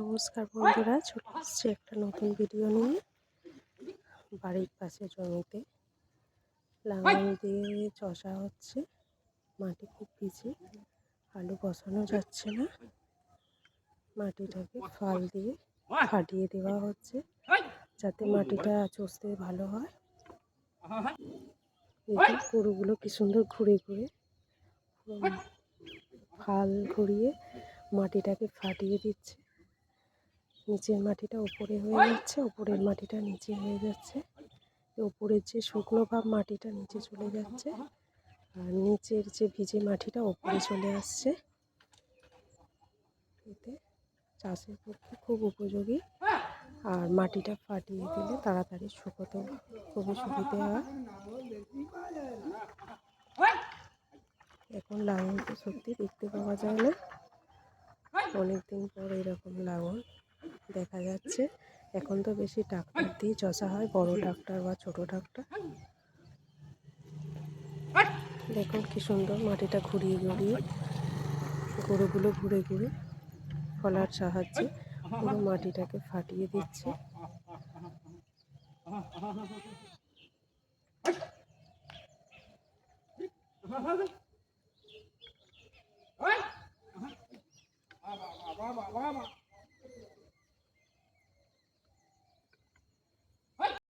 নমস্কার বন্ধুরা, চলে এসছি একটা নতুন ভিডিও নিয়ে। বাড়ির পাশে জমিতে লাঙল দিয়ে চষা হচ্ছে, মাটি খুব পিছিয়ে আলু বসানো যাচ্ছে না। মাটিটাকে ফাল দিয়ে ফাটিয়ে দেওয়া হচ্ছে, যাতে মাটিটা চষতে ভালো হয়। গরুগুলো কি সুন্দর ঘুরে ঘুরে ফাল ঘুরিয়ে মাটিটাকে ফাটিয়ে দিচ্ছে। নিচের মাটিটা উপরে হয়ে যাচ্ছে, উপরের মাটিটা নিচে হয়ে যাচ্ছে। উপরের যে শুকনো ভাব মাটিটা নিচে চলে যাচ্ছে, আর নিচের যে ভিজে মাটিটা উপরে চলে আসছে। এতে চাষের পক্ষে খুব উপযোগী। আর মাটিটা ফাটিয়ে দিলে তাড়াতাড়ি শুকোতে খুবই সুবিধে হয়। এখন লাঙল তো সত্যি দেখতে পাওয়া যায় না। অনেকদিন পর এরকম লাঙল দেখা যাচ্ছে এখন তো বেশি ট্রাক্টর দিয়ে চষা হয় বড় ট্রাক্টর বা ছোট ট্রাক্টর দেখুন কি সুন্দর মাটিটা ঘুরিয়ে ঘুরিয়ে গরুগুলো ঘুরে ঘুরে ফলার সাহায্যে পুরো মাটিটাকে ফাটিয়ে দিচ্ছে বাবা বাবা